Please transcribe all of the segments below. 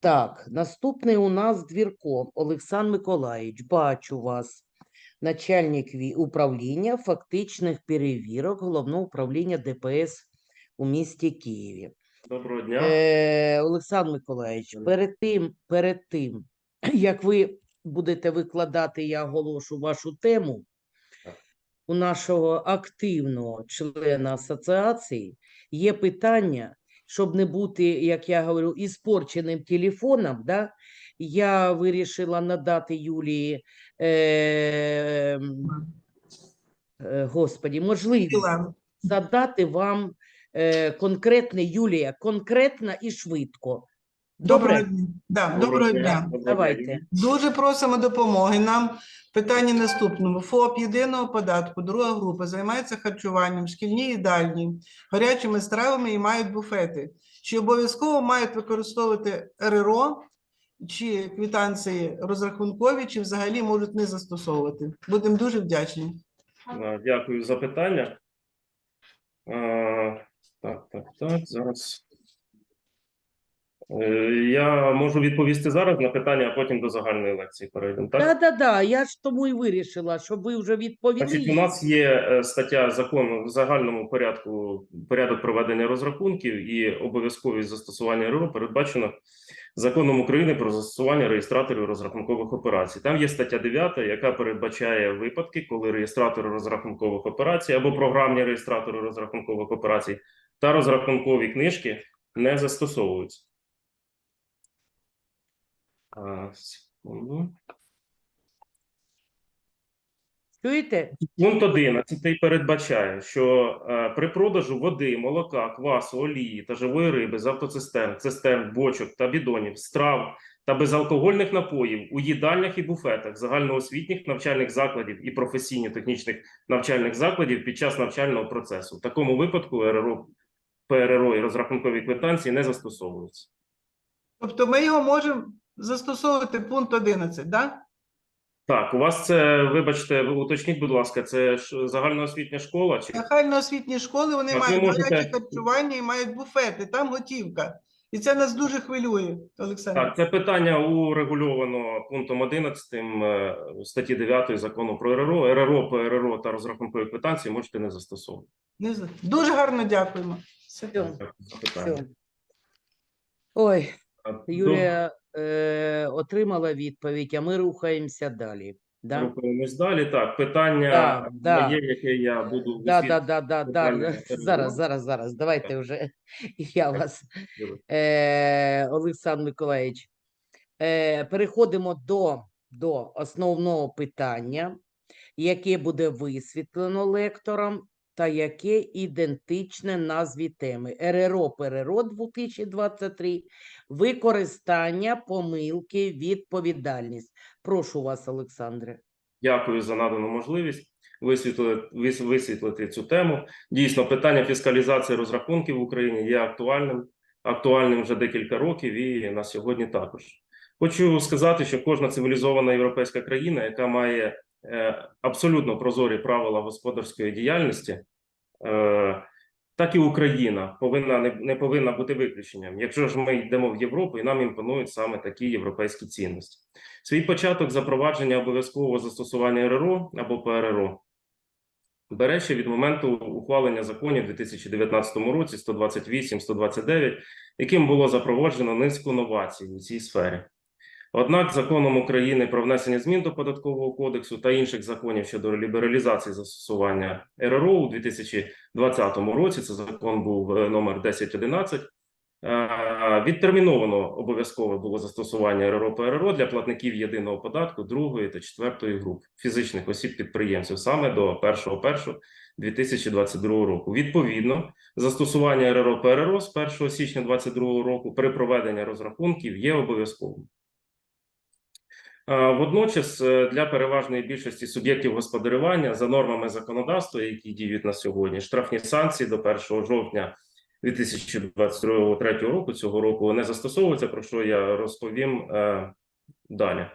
Так, наступний у нас Двірко Олександр Миколаївич. Бачу вас. Начальник управління фактичних перевірок Головного управління ДПС у місті Києві. Доброго дня. Е, Олександр Миколаївич, перед тим, перед тим, як ви будете викладати, я оголошу вашу тему. У нашого активного члена асоціації є питання, щоб не бути, як я говорю, іспорченим телефоном, да? я вирішила надати Юлії, е, е, господі, можливість задати вам е, конкретне, Юлія, конкретно і швидко. Доброго Добре? дня. Да, доброго дня. Доброго Давайте. Дуже просимо допомоги нам. Питання наступному. ФОП єдиного податку, друга група, займається харчуванням, шкільні їдальні, гарячими стравами і мають буфети. Чи обов'язково мають використовувати РРО, чи квитанції розрахункові, чи взагалі можуть не застосовувати? Будемо дуже вдячні. Дякую за питання. Е, Так, так, так. Зараз. Е, Я можу відповісти зараз на питання, а потім до загальної лекції перейдемо. Так? Так, так, так. Я ж тому і вирішила, щоб ви вже відповіли. Значить, у нас є е, стаття закону в загальному порядку порядок проведення розрахунків і обов'язковість застосування РРО передбачено законом України про застосування реєстраторів розрахункових операцій. Там є стаття 9, яка передбачає випадки, коли реєстратори розрахункових операцій або програмні реєстратори розрахункових операцій та розрахункові книжки не застосовуються. А, секунду. Чуєте? Пункт 11 передбачає, що е, при продажу води, молока, квасу, олії та живої риби з автоцистерн, цистерн, бочок та бідонів, страв та безалкогольних напоїв у їдальнях і буфетах загальноосвітніх навчальних закладів і професійно-технічних навчальних закладів під час навчального процесу. В такому випадку РРО, ПРРО і розрахункові квитанції не застосовуються. Тобто ми його можемо застосовувати пункт 11, да? Так, у вас це, вибачте, уточніть, будь ласка, це ж загальноосвітня школа чи Загальноосвітні школи вони Так, ви мають можете- гаряче харчування і мають буфети, там готівка. І це нас дуже хвилює, Олександр. Так, це питання урегульовано пунктом 11 е, статті 9 закону про РРО. РРО, ПРРО та розрахункові квитанції можете не застосовувати. Не знаю. Дуже гарно дякуємо. Все. Все, Дякую за питання. все. Ой, А, до- Юлія е, отримала відповідь, а ми рухаємося далі. Да? Рухаємось далі. Так, питання Да, да. моє, яке я буду Да, да, да, да, да. питання Зараз, зараз, зараз. Давайте вже я вас, Добре. е, Олександр Миколаївич. Е, переходимо до, до основного питання, яке буде висвітлено лектором та яке ідентичне назві теми РРО ПРРО 2023, використання помилки, відповідальність. Прошу вас, Олександре. Дякую за надану можливість висвітлити, вис- висвітлити цю тему. Дійсно, питання фіскалізації розрахунків в Україні є актуальним, актуальним вже декілька років і на сьогодні також. Хочу сказати, що кожна цивілізована європейська країна, яка має абсолютно прозорі правила господарської діяльності, е, так і Україна повинна не, повинна бути виключенням. Якщо ж ми йдемо в Європу, і нам імпонують саме такі європейські цінності. Свій початок запровадження обов'язкового застосування РРО або ПРРО бере ще від моменту ухвалення законів у 2019 році 128, 129, яким було запроваджено низку новацій у цій сфері. Однак законом України про внесення змін до податкового кодексу та інших законів щодо лібералізації застосування РРО у 2020 році, це закон був е, номер 1011, Е, Відтерміновано обов'язкове було застосування РРО ПРРО для платників єдиного податку другої та четвертої груп фізичних осіб підприємців саме до 1.1.2022 року. Відповідно, застосування РРО ПРРО з 1 січня 2022 року при проведенні розрахунків є обов'язковим. Е, Водночас для переважної більшості суб'єктів господарювання за нормами законодавства, які діють на сьогодні, штрафні санкції до 1 жовтня 2023 року цього року не застосовуються, про що я розповім е, далі.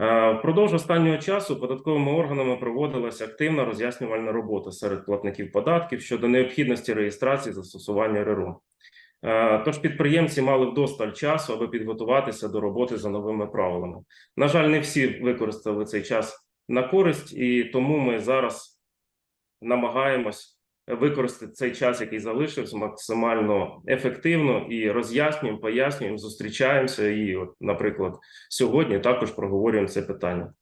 Е, Впродовж останнього часу податковими органами проводилася активна роз'яснювальна робота серед платників податків щодо необхідності реєстрації застосування РРО. Е, Тож підприємці мали вдосталь часу, аби підготуватися до роботи за новими правилами. На жаль, не всі використали цей час на користь, і тому ми зараз намагаємось використати цей час, який залишився, максимально ефективно і роз'яснюємо, пояснюємо, зустрічаємося. І, от, наприклад, сьогодні також проговорюємо це питання.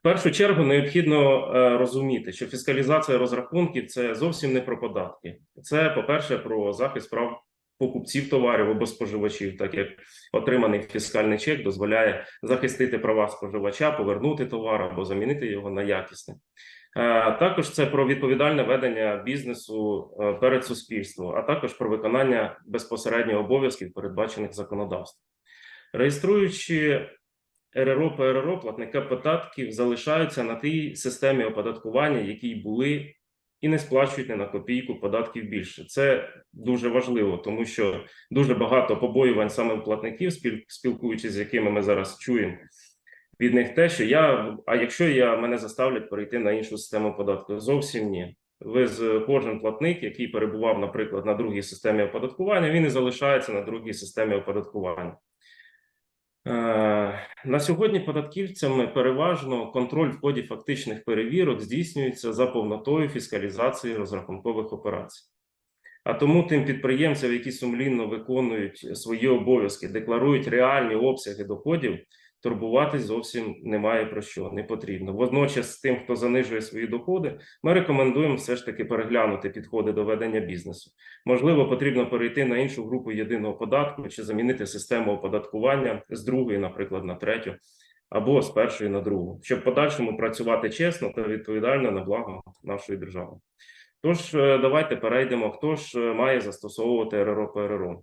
В першу чергу необхідно е, розуміти, що фіскалізація розрахунків це зовсім не про податки. Це, по-перше, про захист прав покупців товарів або споживачів, так як отриманий фіскальний чек дозволяє захистити права споживача, повернути товар або замінити його на якісне. Також це про відповідальне ведення бізнесу е, перед суспільством, а також про виконання безпосередньо обов'язків, передбачених законодавством. Реєструючи РРО ПРРО, платники податків залишаються на тій системі оподаткування, якій були, і не сплачують не на копійку податків більше. Це дуже важливо, тому що дуже багато побоювань саме у платників, спілкуючись з якими ми зараз чуємо від них те, що я, а якщо я мене заставлять перейти на іншу систему податку, зовсім ні. Ви з кожен платник, який перебував, наприклад, на другій системі оподаткування, він і залишається на другій системі оподаткування. Е, На сьогодні податківцями переважно контроль в ході фактичних перевірок здійснюється за повнотою фіскалізації розрахункових операцій. А тому тим підприємцям, які сумлінно виконують свої обов'язки, декларують реальні обсяги доходів, турбуватись зовсім немає про що, не потрібно. Водночас, тим, хто занижує свої доходи, ми рекомендуємо все ж таки переглянути підходи до ведення бізнесу. Можливо, потрібно перейти на іншу групу єдиного податку чи замінити систему оподаткування з другої, наприклад, на третю, або з першої на другу, щоб в подальшому працювати чесно та відповідально на благо нашої держави. Тож, е, давайте перейдемо, хто ж е, має застосовувати РРО ПРРО.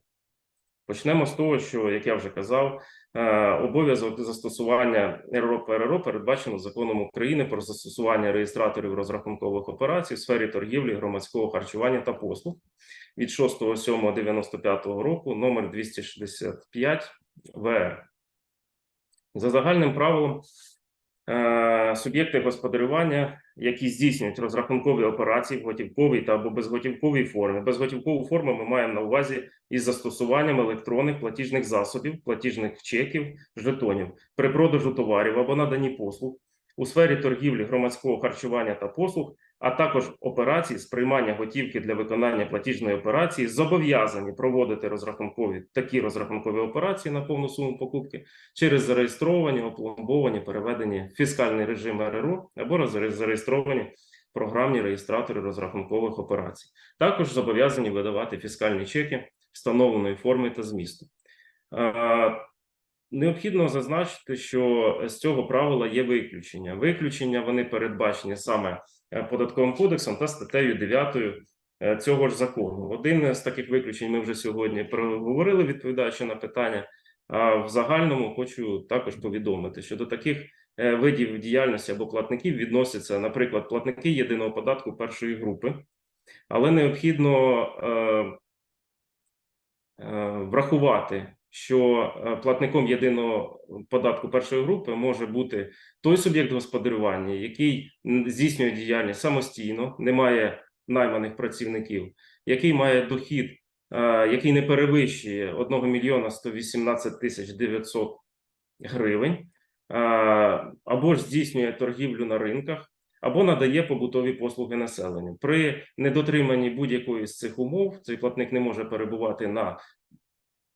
Почнемо з того, що, як я вже казав, е, обов'язок застосування РРО ПРРО передбачено законом України про застосування реєстраторів розрахункових операцій в сфері торгівлі, громадського харчування та послуг від 6.7.95 року, номер 265 ВР. За загальним правилом, е, суб'єкти господарювання, які здійснюють розрахункові операції в готівковій та або безготівковій формі. Безготівкову форму ми маємо на увазі із застосуванням електронних платіжних засобів, платіжних чеків, жетонів при продажу товарів або наданні послуг у сфері торгівлі, громадського харчування та послуг, а також операцій з приймання готівки для виконання платіжної операції, зобов'язані проводити розрахункові такі розрахункові операції на повну суму покупки через зареєстровані, опломбовані, переведені фіскальний режим РРО або зареєстровані програмні реєстратори розрахункових операцій. Також зобов'язані видавати фіскальні чеки встановленої форми та змісту. Необхідно зазначити, що з цього правила є виключення. Виключення вони передбачені саме е, податковим кодексом та статтею 9 е, цього ж закону. Один з таких виключень ми вже сьогодні проговорили, відповідаючи на питання. А в загальному хочу також повідомити, що до таких е, видів діяльності або платників відносяться, наприклад, платники єдиного податку першої групи, але необхідно е, е, врахувати, що е, платником єдиного податку першої групи може бути той суб'єкт господарювання, який здійснює діяльність самостійно, не має найманих працівників, який має дохід, е, який не перевищує 1 мільйона 118 тисяч 900 гривень, е, або ж здійснює торгівлю на ринках, або надає побутові послуги населенню. При недотриманні будь-якої з цих умов цей платник не може перебувати на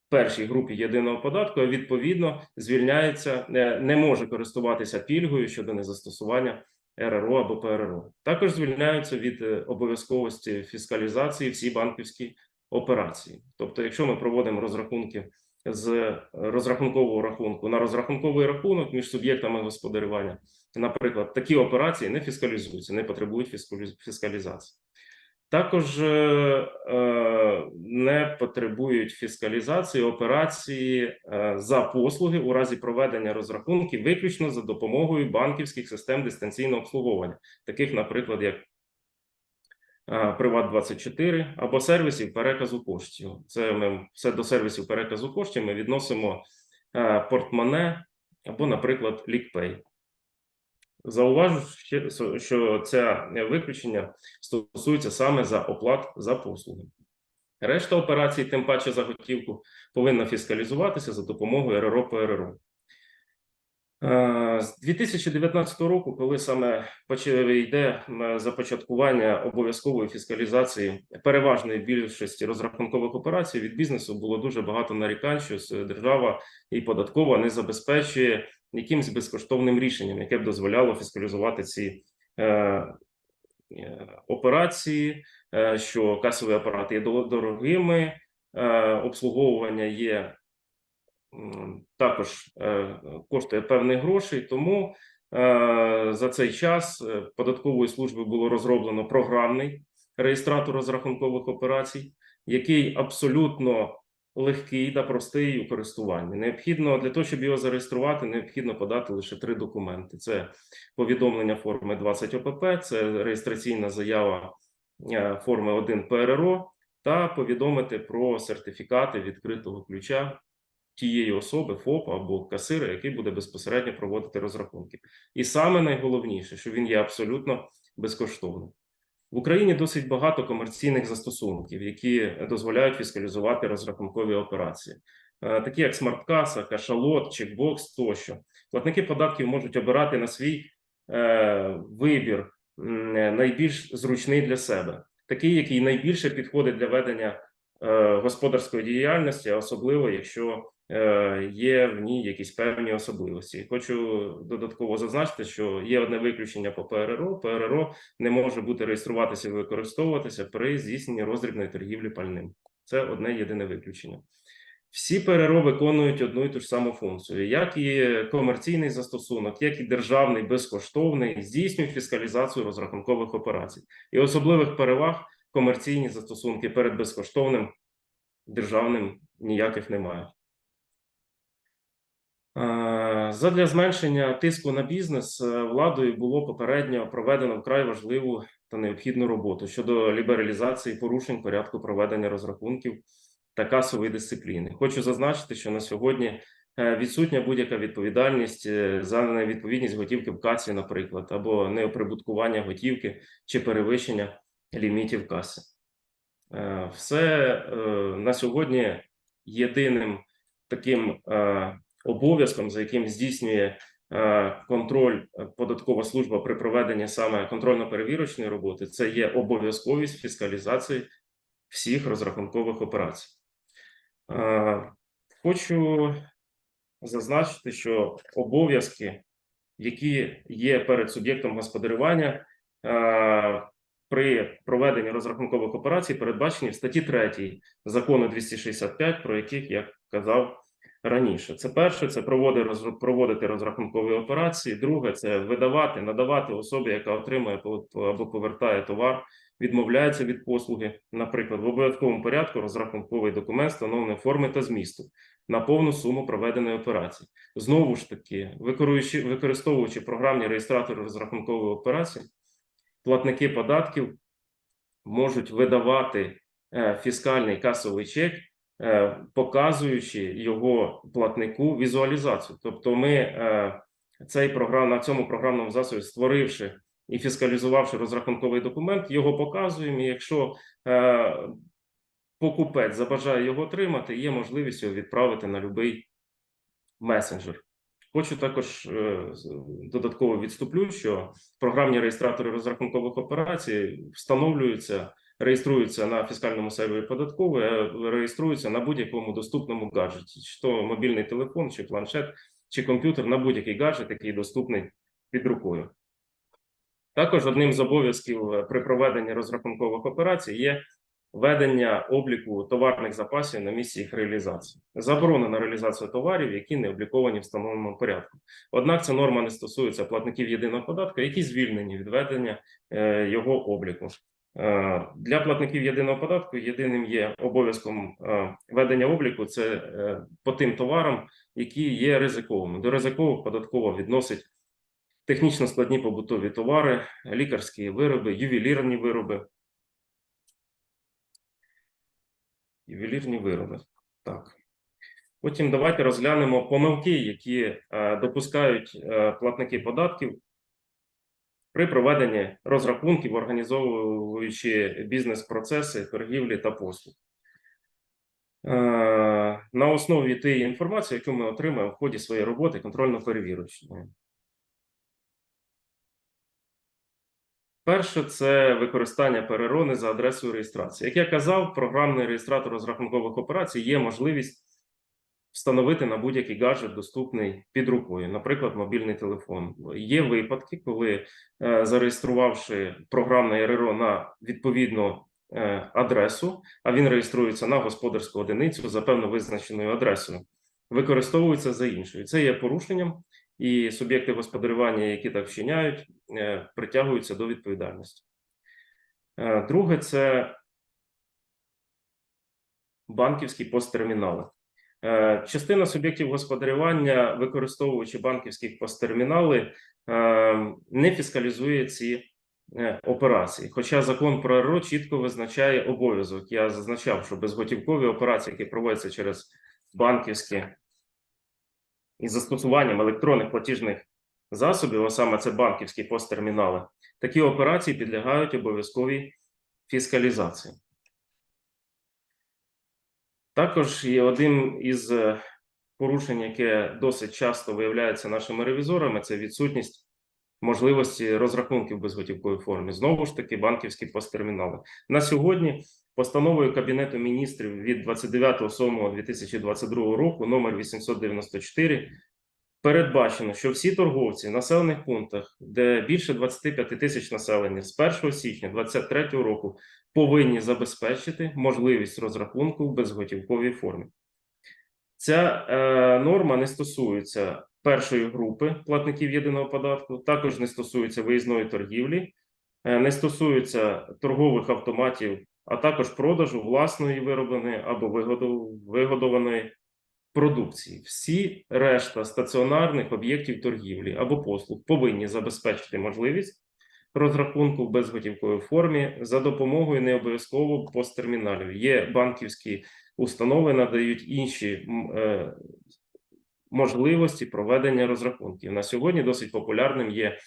першій групі єдиного податку, а відповідно звільняється, не, не може користуватися пільгою щодо незастосування РРО або ПРРО. Також звільняються від е, обов'язковості фіскалізації всі банківські операції. Тобто, якщо ми проводимо розрахунки з е, розрахункового рахунку на розрахунковий рахунок між суб'єктами господарювання, наприклад, такі операції не фіскалізуються, не потребують фіскалізації. Також е, е, не потребують фіскалізації операції е, за послуги у разі проведення розрахунків виключно за допомогою банківських систем дистанційного обслуговування, таких, наприклад, як Приват 24 або сервісів переказу коштів. Це ми все до сервісів переказу коштів. Ми відносимо е, портмоне або, наприклад, лікпей. Зауважу, що це виключення стосується саме за оплат за послуги. Решта операцій, тим паче за готівку, повинна фіскалізуватися за допомогою РРО ПРРО. Е, З 2019 року, коли саме йде започаткування обов'язкової фіскалізації переважної більшості розрахункових операцій від бізнесу, було дуже багато нарікань, що держава і податкова не забезпечує якимось безкоштовним рішенням, яке б дозволяло фіскалізувати ці е, е, операції, е, що касові апарати є дорогими, е, обслуговування є також е, коштує певних грошей. Тому е, за цей час е, податковою службою було розроблено програмний реєстратор розрахункових операцій, який абсолютно легкий та простий у користуванні. Необхідно для того, щоб його зареєструвати, необхідно подати лише три документи: це повідомлення форми 20 ОПП, це реєстраційна заява е, форми 1 ПРРО та повідомити про сертифікати відкритого ключа тієї особи, ФОП або касира, який буде безпосередньо проводити розрахунки. І саме найголовніше, що він є абсолютно безкоштовним. В Україні досить багато комерційних застосунків, які дозволяють фіскалізувати розрахункові операції, Е, такі як смарткаса, кашалот, чекбокс тощо. Платники податків можуть обирати на свій е, вибір найбільш зручний для себе, такий, який найбільше підходить для ведення е, господарської діяльності, особливо якщо є в ній якісь певні особливості. Хочу додатково зазначити, що є одне виключення по ПРРО. ПРРО не може бути реєструватися і використовуватися при здійсненні роздрібної торгівлі пальним. Це одне єдине виключення. Всі ПРРО виконують одну і ту ж саму функцію, як і комерційний застосунок, як і державний безкоштовний, здійснюють фіскалізацію розрахункових операцій. І особливих переваг комерційні застосунки перед безкоштовним державним ніяких немає. Е, Задля зменшення тиску на бізнес е, владою було попередньо проведено вкрай важливу та необхідну роботу щодо лібералізації порушень порядку проведення розрахунків та касової дисципліни. Хочу зазначити, що на сьогодні е, відсутня будь-яка відповідальність за невідповідність готівки в касі, наприклад, або неоприбуткування готівки чи перевищення лімітів каси. Все на сьогодні єдиним таким обов'язком, за яким здійснює е, контроль е, податкова служба при проведенні саме контрольно-перевірочної роботи, це є обов'язковість фіскалізації всіх розрахункових операцій. Е, Хочу зазначити, що обов'язки, які є перед суб'єктом господарювання при проведенні розрахункових операцій, передбачені в статті 3 закону 265, про яких я казав раніше. Це перше, це проводити, роз- розрахункові операції. Друге, це видавати, надавати особі, яка отримує або повертає товар, відмовляється від послуги, наприклад, в обов'язковому порядку розрахунковий документ встановленої форми та змісту на повну суму проведеної операції. Знову ж таки, використовуючи, програмні реєстратори розрахункової операції, платники податків можуть видавати е, фіскальний касовий чек, показуючи його платнику візуалізацію. Тобто, ми е, цей програм на цьому програмному засобі, створивши і фіскалізувавши розрахунковий документ, його показуємо. І якщо е, покупець забажає його отримати, є можливість його відправити на будь-який месенджер. Хочу також е, додатково відступлю, що програмні реєстратори розрахункових операцій встановлюються, реєструються на фіскальному сервері податкової, а реєструються на будь-якому доступному гаджеті, чи то мобільний телефон, чи планшет, чи комп'ютер на будь-який гаджет, який доступний під рукою. Також одним з обов'язків е, при проведенні розрахункових операцій є ведення обліку товарних запасів на місці їх реалізації. Заборонена реалізація товарів, які не обліковані в встановленому порядку. Однак ця норма не стосується платників єдиного податку, які звільнені від ведення е, його обліку. Е, Для платників єдиного податку єдиним є обов'язком е, ведення обліку це е, по тим товарам, які є ризиковими. До ризикових податково відносить технічно складні побутові товари, лікарські вироби, ювелірні вироби. Ювелірні вироби. Так. Потім давайте розглянемо помилки, які допускають платники податків при проведенні розрахунків, організовуючи бізнес-процеси, торгівлі та послуг. на основі тієї інформації, яку ми отримаємо в ході своєї роботи контрольно-перевірочної. Перше це використання перерони за адресою реєстрації. Як я казав, програмний реєстратор розрахункових операцій є можливість встановити на будь-який гаджет, доступний під рукою, наприклад, мобільний телефон. Є випадки, коли е, зареєструвавши програмне РРО на відповідну е, адресу, а він реєструється на господарську одиницю за певно визначеною адресою, використовується за іншою. Це є порушенням, і суб'єкти господарювання, які так вчиняють, е, притягуються до відповідальності. Друге, це банківські посттермінали. Е, Частина суб'єктів господарювання, використовуючи банківські посттермінали, е, не фіскалізує ці е, операції. Хоча закон про РРО чітко визначає обов'язок. Я зазначав, що безготівкові операції, які проводяться через банківські із застосуванням електронних платіжних засобів, а саме це банківські посттермінали, такі операції підлягають обов'язковій фіскалізації. Також є один із е, порушень, яке досить часто виявляється нашими ревізорами, це відсутність можливості розрахунків в безготівковій формі. Знову ж таки, банківські посттермінали. На сьогодні постановою Кабінету міністрів від 29.07.2022 року номер 894 передбачено, що всі торговці в населених пунктах, де більше 25 тисяч населення з 1 січня 2023 року повинні забезпечити можливість розрахунку в безготівковій формі. Ця е, норма не стосується першої групи платників єдиного податку, також не стосується виїзної торгівлі, е, не стосується торгових автоматів, а також продажу власної виробленої або вигодованої продукції. Всі решта стаціонарних об'єктів торгівлі або послуг повинні забезпечити можливість розрахунку в безготівковій формі за допомогою не обов'язково посттерміналів. Є банківські установи, надають інші е, можливості проведення розрахунків. На сьогодні досить популярним є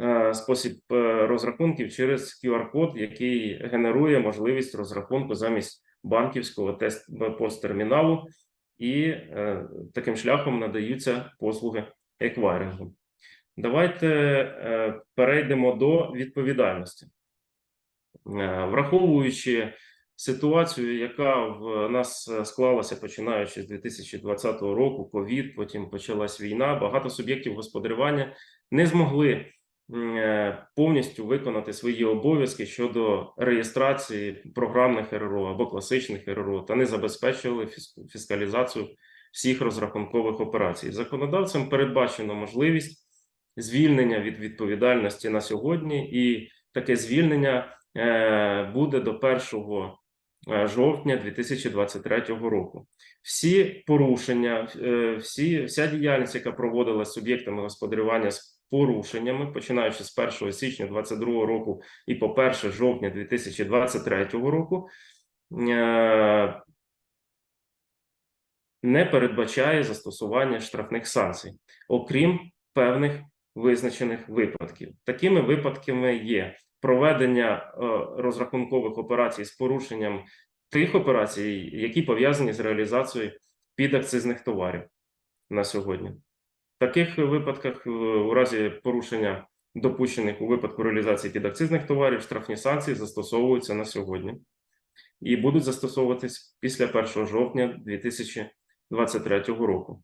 е, спосіб е, розрахунків через QR-код, який генерує можливість розрахунку замість банківського тест посттерміналу, і е, таким шляхом надаються послуги еквайрингу. Давайте е, перейдемо до відповідальності. Е, Враховуючи ситуацію, яка в нас е, склалася починаючи з 2020 року, ковід, потім почалась війна. Багато суб'єктів господарювання не змогли повністю виконати свої обов'язки щодо реєстрації програмних РРО або класичних РРО та не забезпечували фіс- фіскалізацію всіх розрахункових операцій. Законодавцем передбачено можливість звільнення від відповідальності на сьогодні, і таке звільнення е, буде до 1 е, жовтня 2023 року. Всі порушення, е, всі, вся діяльність, яка проводилася суб'єктами господарювання з порушеннями, починаючи з 1 січня 2022 року і по 1 жовтня 2023 року, не передбачає застосування штрафних санкцій, окрім певних визначених випадків. Такими випадками є проведення е, розрахункових операцій з порушенням тих операцій, які пов'язані з реалізацією підакцизних товарів на сьогодні. В таких випадках, е, у разі порушення допущених у випадку реалізації підакцизних товарів, штрафні санкції застосовуються на сьогодні і будуть застосовуватись після 1 жовтня 2023 року.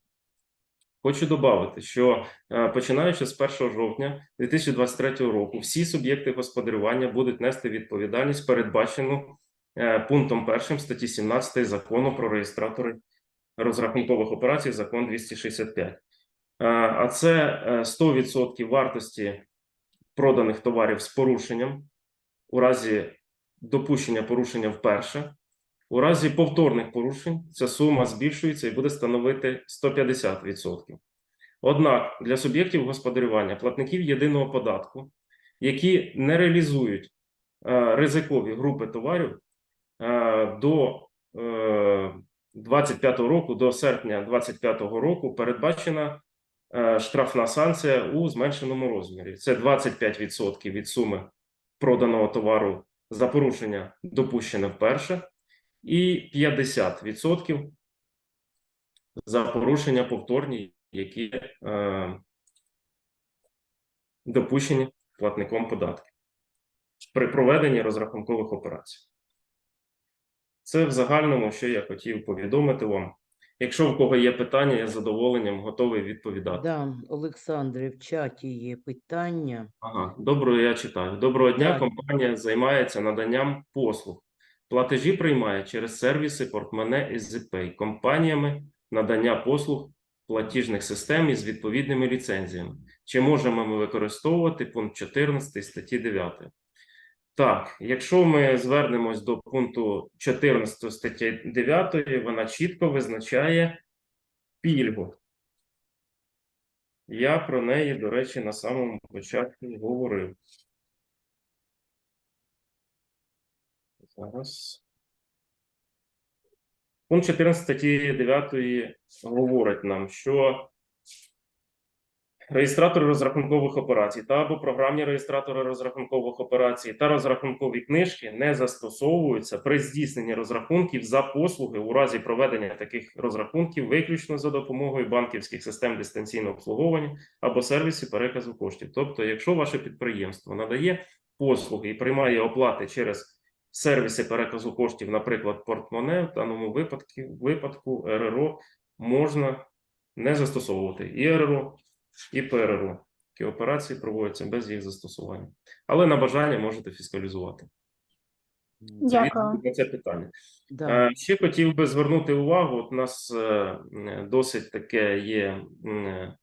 Хочу додати, що е, починаючи з 1 жовтня 2023 року, всі суб'єкти господарювання будуть нести відповідальність, передбачену е, пунктом 1 статті 17 закону про реєстратори розрахункових операцій, закон 265. Е, А це е, 100% вартості проданих товарів з порушенням у разі допущення порушення вперше. У разі повторних порушень ця сума збільшується і буде становити 150%. Однак для суб'єктів господарювання, платників єдиного податку, які не реалізують е, ризикові групи товарів е, до е, 25 року, до серпня 25 року, передбачена е, штрафна санкція у зменшеному розмірі. Це 25% від суми проданого товару за порушення допущене вперше і 50% за порушення повторні, які е, допущені платником податків при проведенні розрахункових операцій. Це в загальному, що я хотів повідомити вам. Якщо в кого є питання, я з задоволенням готовий відповідати. Да, Олександре, в чаті є питання. Ага, доброго я читаю. Доброго дня. Так. Компанія займається наданням послуг. Платежі приймає через сервіси Портмоне ZPay компаніями надання послуг платіжних систем із відповідними ліцензіями. Чи можемо ми використовувати пункт 14 статті 9? Так, якщо ми звернемось до пункту 14 статті 9, вона чітко визначає пільгу. Я про неї, до речі, на самому початку говорив. Зараз. Пункт 14 статті 9 говорить нам, що реєстратори розрахункових операцій та або програмні реєстратори розрахункових операцій та розрахункові книжки не застосовуються при здійсненні розрахунків за послуги у разі проведення таких розрахунків виключно за допомогою банківських систем дистанційного обслуговування або сервісів переказу коштів. Тобто, якщо ваше підприємство надає послуги і приймає оплати через сервіси переказу коштів, наприклад, портмоне, в даному випадку, випадку РРО можна не застосовувати і РРО, і ПРРО. Такі операції проводяться без їх застосування. Але на бажання можете фіскалізувати. Дякую. відповідь це питання. Да. Е, Ще хотів би звернути увагу. От у нас е, досить таке є м,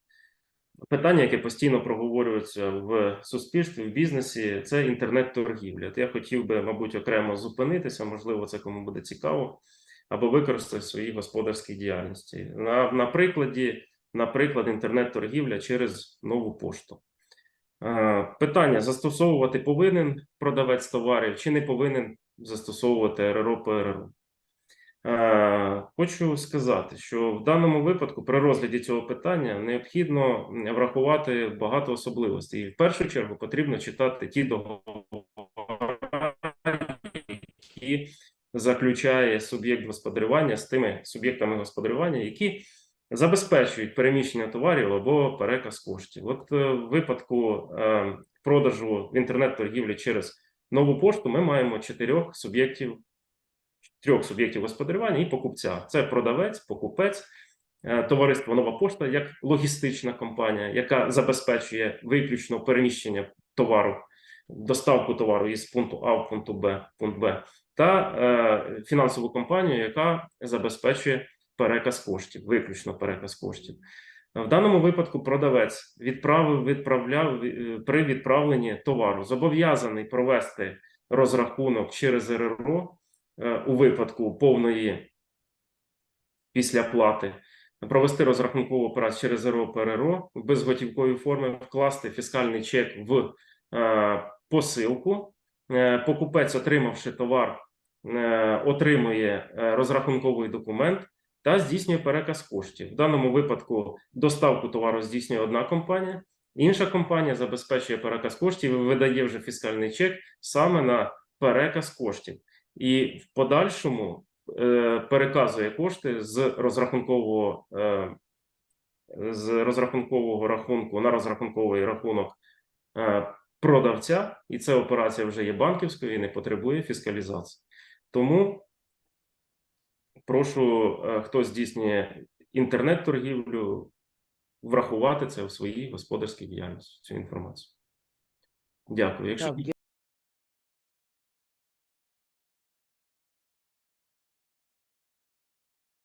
питання, яке постійно проговорюється в суспільстві, в бізнесі. Це інтернет-торгівля. Я хотів би, мабуть, окремо зупинитися. Можливо, це кому буде цікаво, або використати в своїй господарській діяльності. На, на прикладі, наприклад, інтернет-торгівля через нову пошту. Е, Питання: застосовувати повинен продавець товарів чи не повинен застосовувати РРО ПРРО. Е, Хочу сказати, що в даному випадку при розгляді цього питання необхідно врахувати багато особливостей. І в першу чергу потрібно читати ті договори, які заключає суб'єкт господарювання з тими суб'єктами господарювання, які забезпечують переміщення товарів або переказ коштів. От е, в випадку е, продажу в інтернет-торгівлі через нову пошту ми маємо чотирьох суб'єктів, трьох суб'єктів господарювання і покупця. Це продавець, покупець, е, товариство Нова пошта як логістична компанія, яка забезпечує виключно переміщення товару, доставку товару із пункту А в пункту Б, пункт Б, та е, фінансову компанію, яка забезпечує переказ коштів, виключно переказ коштів. В даному випадку продавець відправив, відправляв е, при відправленні товару, зобов'язаний провести розрахунок через РРО у випадку повної після плати, провести розрахункову операцію через ПРРО в безготівковій формі, вкласти фіскальний чек в е, посилку. Е, Покупець, отримавши товар, е, отримує е, розрахунковий документ та здійснює переказ коштів. В даному випадку доставку товару здійснює одна компанія, інша компанія забезпечує переказ коштів і видає вже фіскальний чек саме на переказ коштів. І в подальшому е, переказує кошти з розрахункового, е, з розрахункового рахунку на розрахунковий рахунок е, продавця, і ця операція вже є банківською і не потребує фіскалізації. Тому прошу, е, хто здійснює інтернет-торгівлю, врахувати це в своїй господарській діяльності, цю інформацію. Дякую. Якщо